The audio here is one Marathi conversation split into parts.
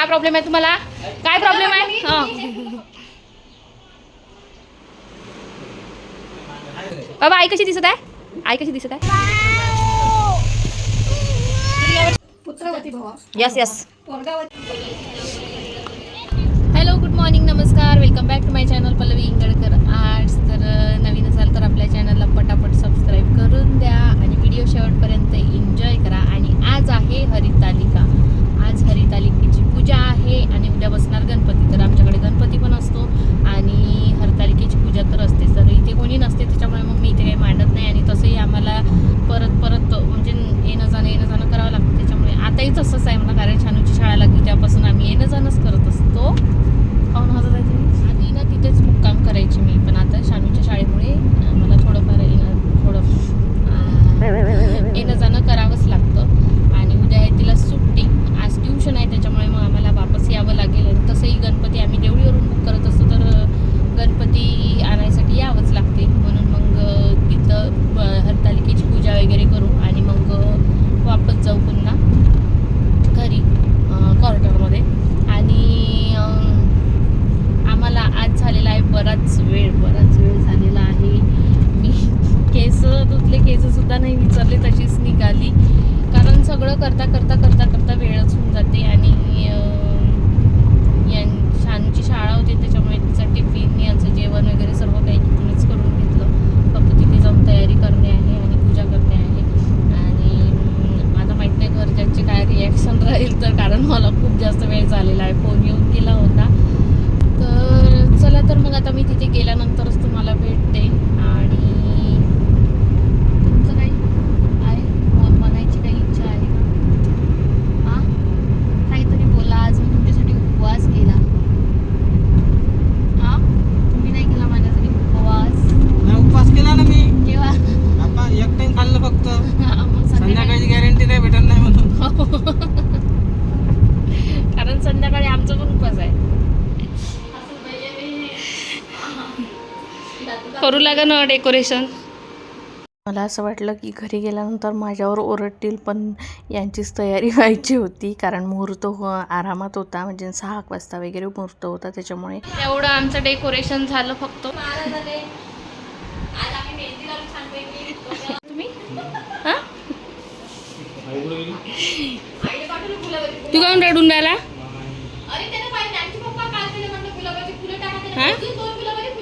काय प्रॉब्लेम आहे तुम्हाला? काय प्रॉब्लेम आहे. बाबा आई कशी दिसत आहे? आई कशी दिसत आहे? Yes yes hello good morning नमस्कार. Welcome back to my channel Pallavi Ingadkar Arts तर नवीन असाल तर आपल्या चॅनलला पटापट सबस्क्राईब करून द्या आणि व्हिडिओ शेवटपर्यंत एन्जॉय करा. आणि आज आहे हरितालिका. आज हरितालिकेची पूजा आहे आणि उद्या बसणार गणपती. तर आमच्याकडे गणपती पण असतो आणि हरतालिकेची पूजा तर असते तर इथे कोणी नसते त्याच्यामुळे मग मी इथे काही मांडत नाही आणि तसंही आम्हाला परत परत म्हणजे येणं जाणं येणं जाणं करावं लागतं त्याच्यामुळे आताही तसंच आहे मला कारण छानूची शाळा लागली त्यापासून आम्ही येणं जाणंच करत असतो काहून हसत आहे तुम्ही आधी ना तिथेच मुक्काम करायची मी पण आता शानूच्या शाळेमुळे अं, मला थोडंफार येणं थोडं अं, येणं जाणं करावंच लागतं आणि उद्या आहे तिला सुट्टी आज ट्युशन आहे त्याच्यामुळे मग आम्हाला वापस यावं लागेल आणि तसंही गणपती आम्ही देवळीवरून बुक करत असतो तर अं, गणपती आणायसाठी यावंच लागते म्हणून मग अं, तिथं ब- हरतालिकेची पूजा वगैरे करू आणि मग अं, वापस जाऊ पुन्हा घरी क्वार्टरमध्ये आणि अं, आम्हाला आज झालेला आहे बराच वेळ बराच वेळ झालेला आहे मी केस धुतले केससुद्धा नाही विचारले तशीच निघाली कारण सगळं करता करता करता करता वेळच होऊन जाते आणि अं, यां शानूची शाळा होती त्याच्यामुळे तिचं टिफिन याचं जेवण वगैरे सर्व काही तिथूनच करून घेतलं फक्त तिथे जाऊन तयारी करणे आहे आणि पूजा करणे आहे आणि अं, आता माहीत नाही घरच्यांचे काय रिॲक्शन राहील तर कारण मला खूप जास्त वेळ झालेला आहे फोन येऊन गेला होता तर चला तर मग आता मी तिथे गेल्यानंतरच तुम्हाला भेटते आणि तुमचं काही आहे म- म्हणायची काही इच्छा आहे का हां काहीतरी बोला आज मी तुमच्यासाठी उपवास केला हां तुम्ही नाही केला माझ्यासाठी उपवास नाही उपवास केला ना मी केव्हा आता एक टाइम खाल्लं फक्त हां, मग संध्याकाळी संध्याकाळची गॅरंटी नाही भेटत नाही म्हणून कारण संध्याकाळी आमचा पण उपवास आहे करू लागा ना डेकोरेशन मला असं वाटलं की घरी गेल्यानंतर माझ्यावर ओरडतील पण यांचीच तयारी व्हायची होती. कारण मुहूर्त हो आरामात होता. म्हणजे सहा वाजता वगैरे मुहूर्त होता. त्याच्यामुळे एवढं आमचं डेकोरेशन झालं फक्त. तुम्ही? हां? तू काऊन रडून राहिला?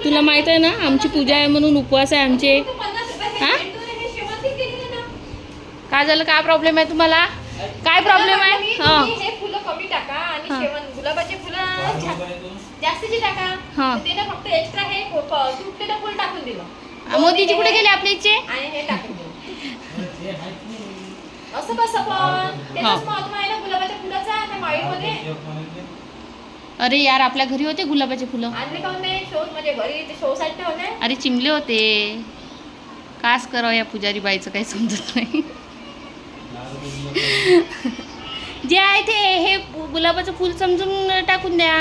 तुला माहीत आहे ना आमची पूजा आहे म्हणून उपवास आहे आमचे. हा? काय झालं? काय प्रॉब्लेम आहे तुम्हाला? काय प्रॉब्लेम आहे? हा. हे फुलं कमी टाका आणि हा. शेवण गुलाबाचे फुलं छा- जास्तीचे टाका. हा. तर ते ना फक्त एक्स्ट्रा हे प- प- तुटलेलं फुल टाकून दिलं. मोदीजी कुठे गेले आपल्या इच्छे आणि हे टाकून दिलं. असं कसं पण? त्याचाच महत्त्व आहे ना गुलाबाच्या फुलाचा त्या माळीमध्ये. अरे यार आपल्या घरी होते गुलाबाचे फुलं? आणले नाही म्हणजे घरी ते अरे चिमले होते. कास करावं या पुजारी बाईचं काही समजत नाही. जे आहे ते हे गुलाबाचं फुल समजून टाकून द्या.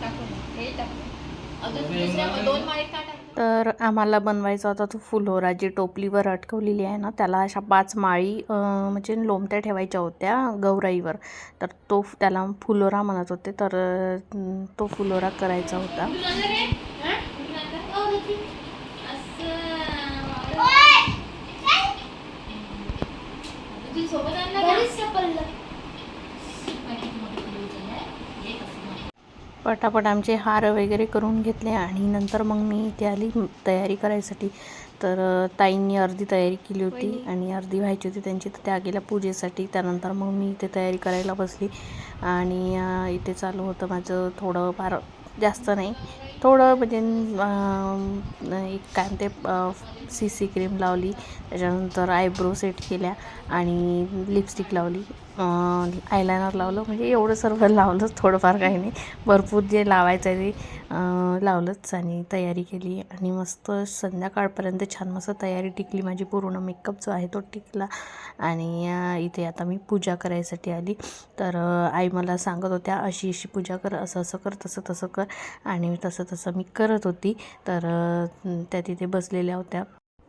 टाकून हे टाकून अजून दुसऱ्या दोन माळीत का टाकून तर आम्हाला बनवायचा होता तो फुलोरा जी टोपलीवर अटकवलेली आहे ना त्याला अशा पाच माळी म्हणजे लोमत्या ठेवायच्या होत्या गौराईवर. तर तो त्याला फुलोरा म्हणत होते तर तो फुलोरा करायचा होता. पटापट आमचे हार वगैरे करून घेतले आणि नंतर मग मी इथे आली तयारी करायसाठी. तर ताईंनी अर्धी तयारी केली होती आणि अर्धी व्हायची होती त्यांची. तर त्या गेल्या पूजेसाठी. त्यानंतर मग मी इथे तयारी करायला बसली. आणि इथे चालू होतं माझं थोडं फार जास्त नाही. थोडं म्हणजे एक काय म्हणते सी सी क्रीम लावली. त्याच्यानंतर आयब्रो सेट केल्या आणि लिपस्टिक लावली. आयलायनर लावलं. म्हणजे एवढं सर्व लावलंच थोडंफार काही नाही. भरपूर जे लावायचं आहे ते लावलंच आणि तयारी केली. आणि मस्त संध्याकाळपर्यंत छान मस्त तयारी टिकली माझी. पूर्ण मेकअप जो आहे तो टिकला. आणि इथे आता मी पूजा करायसाठी आली. तर आई मला सांगत होत्या अशी अशी पूजा कर असं असं कर तसं तसं कर. आणि तसं तसं मी करत होती. तर त्या तिथे बसलेल्या होत्या.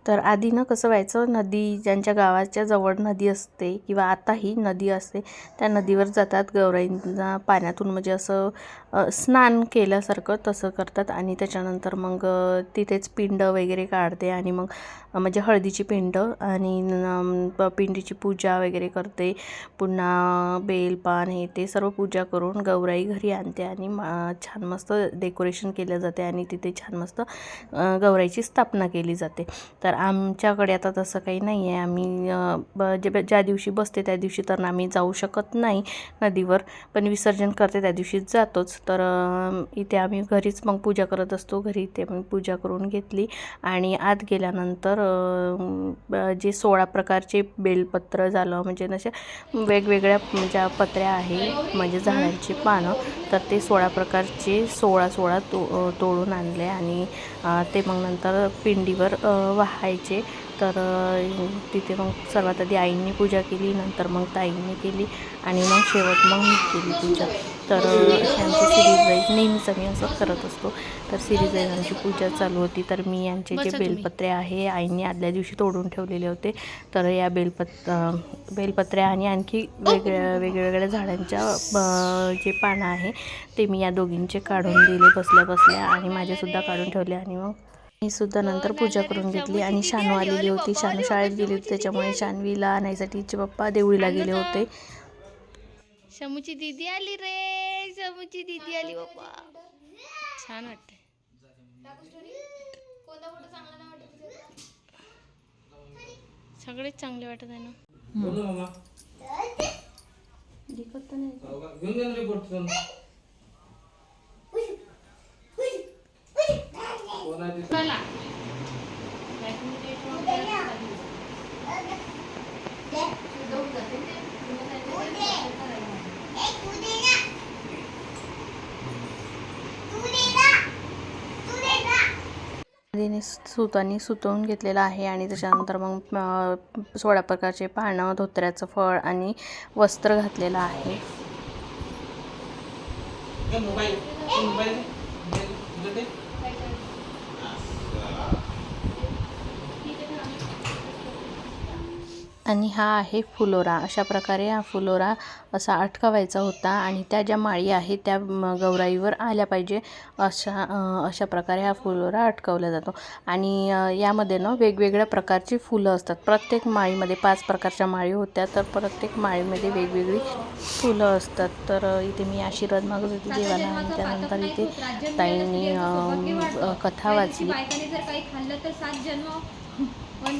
तर आधी ना कसं व्हायचं नदी ज्यांच्या गावाच्या जवळ नदी असते किंवा आताही नदी असते त्या नदीवर जातात गौराईंना पाण्यातून म्हणजे असं स्नान केल्यासारखं तसं करतात आणि त्याच्यानंतर मग तिथेच पिंड वगैरे काढते आणि मग म्हणजे हळदीची पिंड आणि प- पिंडीची पूजा वगैरे करते. पुन्हा बेलपान हे ते सर्व पूजा करून गौराई घरी आणते आणि मा- छान मस्त डेकोरेशन केलं जाते आणि तिथे छान मस्त गौराईची स्थापना केली जाते. तर तर आमच्याकडे आता तसं काही नाही आहे. आम्ही ब- जे ज्या दिवशी बसते त्या दिवशी तर आम्ही जाऊ शकत नाही नदीवर पण विसर्जन करते त्या दिवशी जातोच. तर इथे आम्ही घरीच मग पूजा करत असतो. घरी इथे मग पूजा करून घेतली आणि आत गेल्यानंतर जे सोळा प्रकारचे बेलपत्र झालं म्हणजे नशा वेगवेगळ्या ज्या पत्र्या आहे म्हणजे झाडांची पानं तर ते सोळा प्रकारचे सोळा सोळा तो तोडून आणले आणि ते मग नंतर पिंडीवर वाहायचे. तर तिथे मग सर्वात आधी आईंनी पूजा केली नंतर मग ताईंनी केली आणि मग शेवट मग मी केली पूजा. तर अशी आमची सिरीज वाईज नेहमीच आम्ही असं करत असतो. तर सिरीज वाईज आमची पूजा चालू होती. तर मी यांचे जे बेलपत्रे आहे आईंनी आदल्या दिवशी तोडून ठेवलेले होते. तर या बेलपत अ, बेलपत्र्या आणि आणखी वेगळ्या वेगवेगळ्या झाडांच्या जे पानं आहे ते मी या दोघींचे काढून दिले बसल्या बसल्या आणि माझेसुद्धा काढून ठेवले आणि मग मी सुद्धा नंतर पूजा करून घेतली आणि शानू आलेली होती. शानू शाळेत गेली होती त्याच्यामुळे शानवीला आणायसाठी तिचे पप्पा देवळीला गेले होते. शमूची दीदी आली रे शमूची दीदी आली बाप्पा छान वाटते सगळेच चांगले वाटत आहे ना बोलू मामा दिखत तर नाही हो का? घेऊन जा रिपोर्ट कोण आहे तिथे? आधीने सुतांनी सुतवून घेतलेलं आहे आणि त्याच्यानंतर मग सोळा प्रकारचे पानं धोत्र्याचं फळ आणि वस्त्र घातलेलं आहे. आणि हा आहे फुलोरा. अशा प्रकारे हा फुलोरा असा अटकवायचा होता आणि त्या ज्या माळी आहेत त्या गौराईवर आल्या पाहिजे अशा अशा प्रकारे हा फुलोरा अटकवला जातो. आणि यामध्ये ना वेगवेगळ्या प्रकारची फुलं असतात. प्रत्येक माळीमध्ये पाच प्रकारच्या माळी होत्या तर प्रत्येक माळीमध्ये वेगवेगळी फुलं असतात. तर इथे मी आशीर्वाद मागत होती देवाला आणि त्यानंतर इथे ताईंनी कथा वाचली. काही खाल्लं तर सात जन्म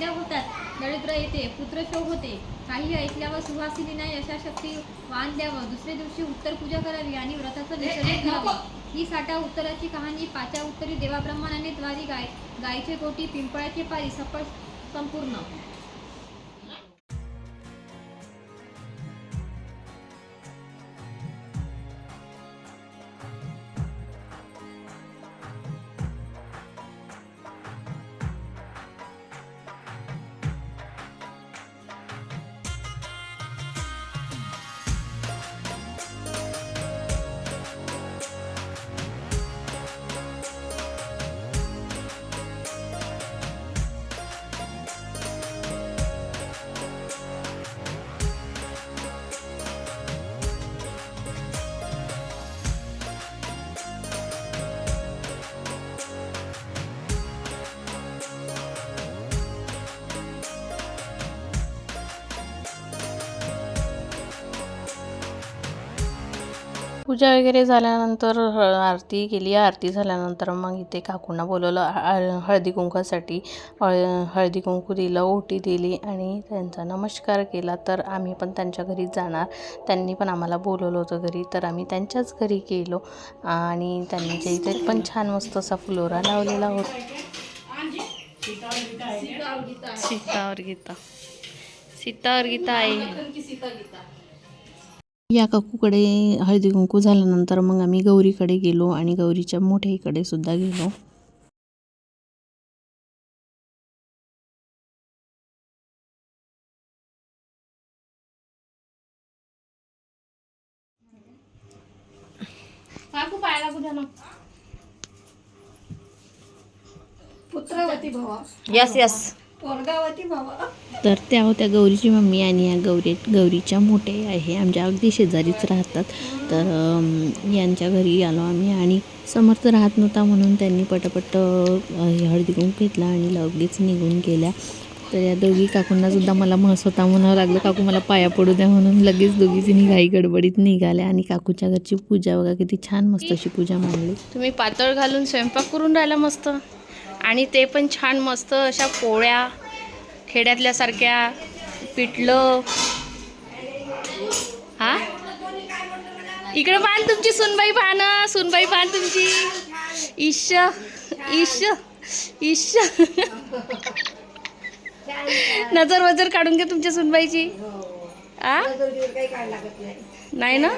होतात. दरिद्र येते पुत्रशोक होते. काही ऐकल्यावर सुहासिनी नाही यशाशक्ती वाण द्यावं. दुसऱ्या दिवशी उत्तर पूजा करावी आणि व्रताचं विसर्जन करावं. ही साठा उत्तराची कहाणी पाच्या उत्तरी देवाप्रमाणाने द्वारी गाय गायचे कोटी पिंपळाचे पारी सफळ संपूर्ण. पूजा वगैरे झाल्यानंतर ह- आरती केली. आरती झाल्यानंतर मग इथे काकूंना बोलवलं ह- हळदी कुंकासाठी हळ हळदी कुंकू दिलं ओटी दिली आणि त्यांचा नमस्कार केला. तर आम्ही पण त्यांच्या घरी जाणार. त्यांनी पण आम्हाला बोलवलं होतं घरी. तर आम्ही त्यांच्याच घरी गेलो आणि त्यांच्या इथे पण छान मस्त असा फ्लोरा लावलेला होता. सीतावर गीता सीतावर गीता. आहे. या काकूकडे हळदी कुंकू झाल्यानंतर मग आम्ही गौरीकडे गेलो आणि गौरीच्या मोठ्याईकडे सुद्धा गेलो. काकू पायाला बुद्या ना पुत्रवती भव. यस यस तर त्या होत्या गौरीची मम्मी आणि या गौरी गौरीच्या मोठे आहे. आमच्या अगदी शेजारीच राहतात. तर यांच्या घरी आलो आम्ही आणि समर्थ राहत नव्हता म्हणून त्यांनी पटापट हे हळदी कुंकू घेतला आणि लगेच निघून गेल्या. तर या दोघी काकूंना सुद्धा मला म स्वतः म्हणावं लागलं काकू मला पाया पडू द्या म्हणून लगेच दोघीजणी घाई गडबडीत निघाल्या आणि काकूच्या घरची पूजा बघा किती छान मस्त अशी पूजा मांडली. तुम्ही पातळ घालून स्वयंपाक करून राहिला मस्त. आणि ते पण छान मस्त अशा पोळ्या खेड्यातल्यासारख्या पिठलं. हा? इकडे पान तुमची सुनबाई पान सुनबाई पान तुमची. ईश ईश ईश. नजर वजर काढून घ्या तुमच्या सुनबाईची. आ? नाही ना?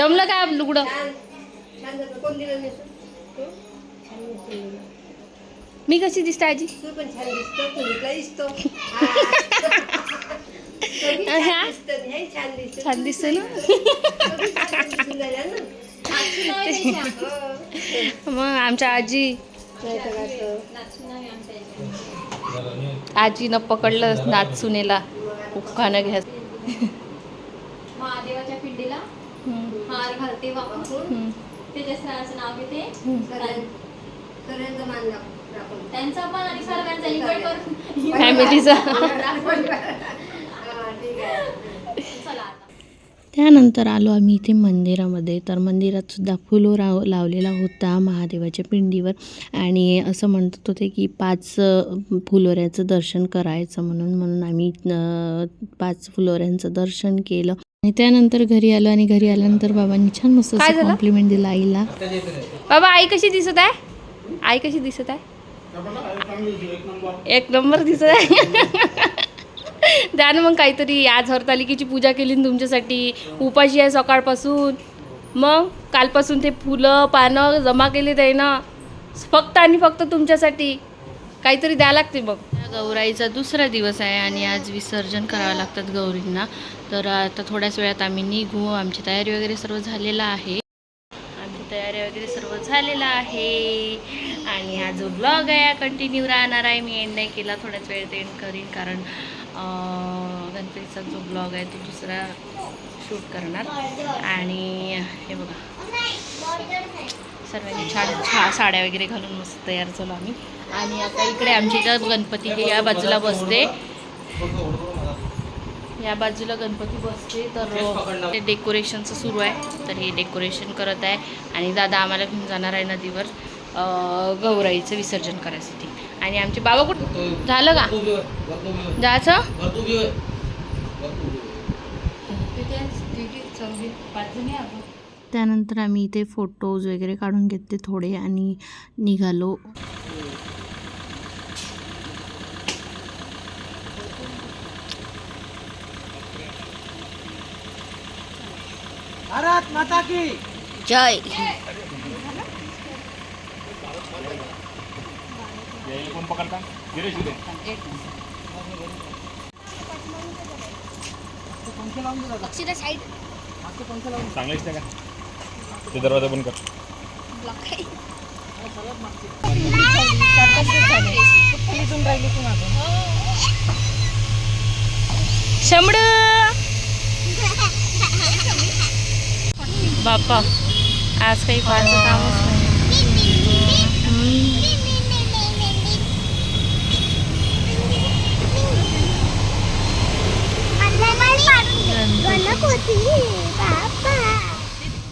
जमलं का लुगडं. मी कशी दिसते आजी? छान दिसतो. ना? हो. मग आमच्या आजी. काय. आजीनं पकडलं नाच सुनेला उखाणं घ्या हार घालते वापरून त्याच्या नाव घेते मान राखून. त्यांचा पण आणि सर्वांचा इकडे करून. फॅमिलीचा राखून. ठीक आहे. चला आता. त्यानंतर आलो आम्ही इथे मंदिरामध्ये. तर मंदिरात सुद्धा फुलो राव लावलेला होता महादेवाच्या पिंडीवर. आणि असं म्हणत होते की पाच फुलोऱ्याचं दर्शन करायचं म्हणून म्हणून आम्ही पाच फुलोऱ्यांचं दर्शन केलं. आणि त्यानंतर घरी आलो आणि घरी आल्यानंतर बाबांनी छान मस्त कॉम्प्लिमेंट दिला आईला. बाबा आई कशी दिसत आहे? आई कशी दिसत आहे? एक नंबर दिसत आहे. द्या ना मग काहीतरी. आज हरतालिकेची पूजा केली ना तुमच्यासाठी. उपाशी आहे सकाळपासून. मग कालपासून ते फुलं पानं जमा केली ते ना. फक्त आणि फक्त तुमच्यासाठी. काहीतरी द्या लागते मग. गौराईचा दुसरा दिवस आहे आणि आज विसर्जन करावं लागतात गौरींना. तर आता थोड्याच वेळात आम्ही निघू. आमची तयारी वगैरे सर्व झालेला आहे. आमची तयारी वगैरे सर्व झालेला आहे. आणि हा जो ब्लॉग आहे कंटिन्यू राहणार आहे. मी एंड नाही केला. थोड्याच वेळात एंड करीन कारण गणपतीचा जो ब्लॉग आहे तो दुसरा शूट करणार. आणि हे बघा. सर्वांनी छान छा साड्या वगैरे घालून मस्त तयार झालो आम्ही. आणि आता इकडे आमच्या इथं गणपती हे या बाजूला बसते. या बाजूला गणपती बसते. तर ते डेकोरेशनचं सुरू आहे. तर हे डेकोरेशन करत आहे. आणि दादा आम्हाला घेऊन जाणार आहे नदीवर गौराईचं विसर्जन करायसाठी. आणि आमचे बाबा कुठं झालं का? जायचं? त्यानंतर आम्ही इथे फोटोज वगैरे काढून घेतले थोडे आणि निघालो. भारत माता की। जय. चांगलेच का? ते दरवाजा बंद कर. शंभड बाप्पा आज काही फारसं कामच नाही.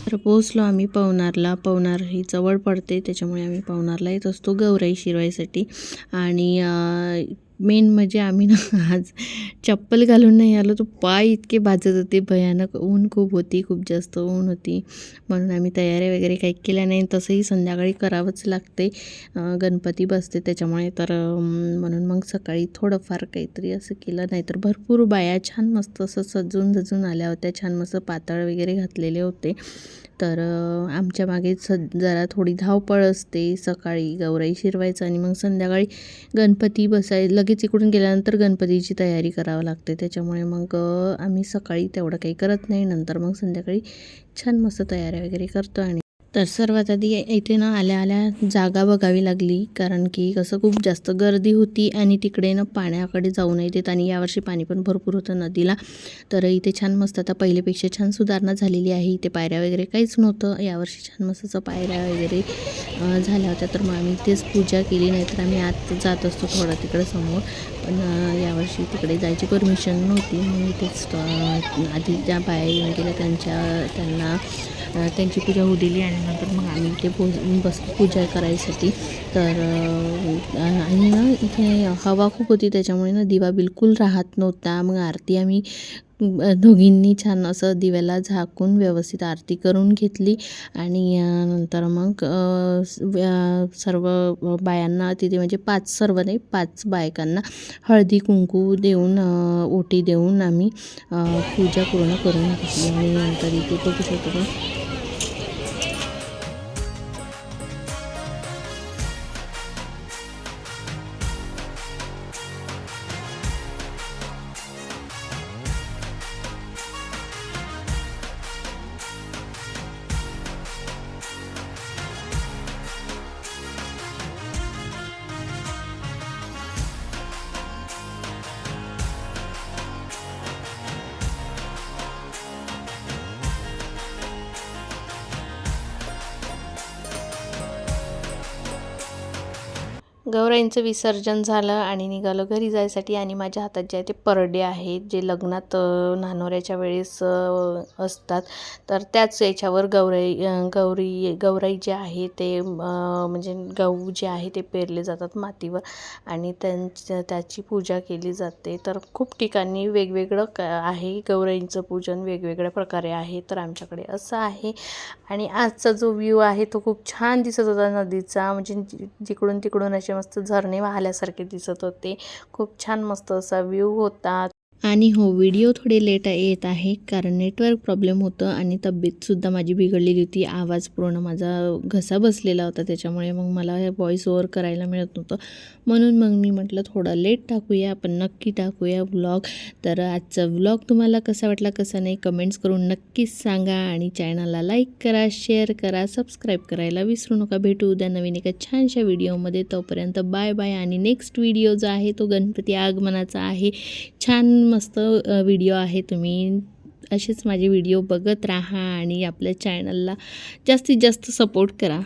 तर पोहोचलो आम्ही पवनारला. पवनार ही जवळ पडते त्याच्यामुळे आम्ही पवनारला येत असतो गौराई शिरवायसाठी आणि मेन म्हणजे आम्ही ना आज चप्पल घालून नाही आलो तो पाय इतके भाजत होते भयानक. ऊन खूप होती खूप जास्त ऊन होती. म्हणून आम्ही तयारी वगैरे काही केल्या नाही. तसंही संध्याकाळी करावंच लागते गणपती बसते त्याच्यामुळे तर म्हणून मग सकाळी थोडंफार काहीतरी असं केलं. नाही तर भरपूर बाया छान मस्त असं सजून झजून आल्या होत्या. छान मस्त पातळ वगैरे घातलेले होते. तर आमच्या मागे स जरा थोडी धावपळ असते. सकाळी गौराई शिरवायचं आणि मग संध्याकाळी गणपती बसाय लगेच इकडून गेल्यानंतर गणपतीची तयारी करावं लागते. त्याच्यामुळे मग आम्ही सकाळी तेवढं काही करत नाही. नंतर मग संध्याकाळी छान मस्त तयाऱ्या वगैरे करतो आणि तर सर्वात आधी इथे ना आल्या आल्या जागा बघावी लागली. कारण की कसं खूप जास्त गर्दी होती आणि तिकडे ना पाण्याकडे जाऊ नये देत आणि यावर्षी पाणी पण भरपूर होतं नदीला. तर इथे छान मस्त आता पहिलेपेक्षा छान सुधारणा झालेली आहे. इथे पायऱ्या वगैरे काहीच नव्हतं. यावर्षी छान मस्त असं पायऱ्या वगैरे झाल्या होत्या. तर मग आम्ही इथेच पूजा केली. नाहीतर आम्ही आत जात असतो थोडं तिकडे समोर. पण यावर्षी तिकडे जायची परमिशन नव्हती. म्हणून इथेच आधी ज्या बाया येऊन गेल्या. त्यांच्या त्यांना त्यांची पूजा होऊ दिली आणि नंतर मग आम्ही इथे पूज बस पूजा करायसाठी. तर आणि ना इथे हवा खूप होती त्याच्यामुळे ना दिवा बिलकुल राहत नव्हता. मग आरती आम्ही दोघींनी छान असं दिव्याला झाकून व्यवस्थित आरती करून घेतली. आणि नंतर मग सर्व बायांना तिथे म्हणजे पाच सर्व नाही पाच बायकांना हळदी कुंकू देऊन ओटी देऊन आम्ही पूजा पूर्ण करून घेतली. आणि नंतर इथे बघू शकतो गौराईंचं विसर्जन झालं आणि निघालो घरी जायसाठी आणि माझ्या हातात जे आहे ते परडे आहेत जे लग्नात नानोऱ्याच्या वेळेस असतात. तर त्याच याच्यावर गौराई गौरी गौराई जे आहे ते म्हणजे गहू जे आहे ते पेरले जातात मातीवर आणि त्यांच्या त्याची पूजा केली जाते. तर खूप ठिकाणी वेगवेगळं क आहे गौराईंचं पूजन वेगवेगळ्या प्रकारे आहे. तर आमच्याकडे असं आहे. आणि आजचा जो व्ह्यू आहे तो खूप छान दिसत होता नदीचा. म्हणजे जिकडून तिकडून असे मस्त झरणे वाहल्यासारखे दिसत होते. खूप छान मस्त असा व्ह्यू होता. आणि हो व्हिडिओ थोडे लेट येत आहे कारण नेटवर्क प्रॉब्लेम होतं आणि तब्येतसुद्धा माझी बिघडलेली होती. आवाज पूर्ण माझा घसा बसलेला होता त्याच्यामुळे मग मला व्हॉईस ओवर करायला मिळत नव्हतं. म्हणून मग मी म्हटलं थोडं लेट टाकूया आपण नक्की टाकूया व्लॉग तर आजचा व्लॉग तुम्हाला कसा वाटला कसा नाही कमेंट्स करून नक्कीच सांगा आणि चॅनलला लाईक करा शेअर करा सबस्क्राईब करायला विसरू नका. भेटू उद्या नवीन एका छानशा व्हिडिओमध्ये तोपर्यंत बाय बाय आणि नेक्स्ट व्हिडिओ जो आहे तो गणपती आगमनाचा आहे. छान छान मस्त व्हिडिओ आहे. तुम्ही असेच माझे व्हिडिओ बघत राहा आणि आपल्या चॅनलला जास्तीत जास्त सपोर्ट करा.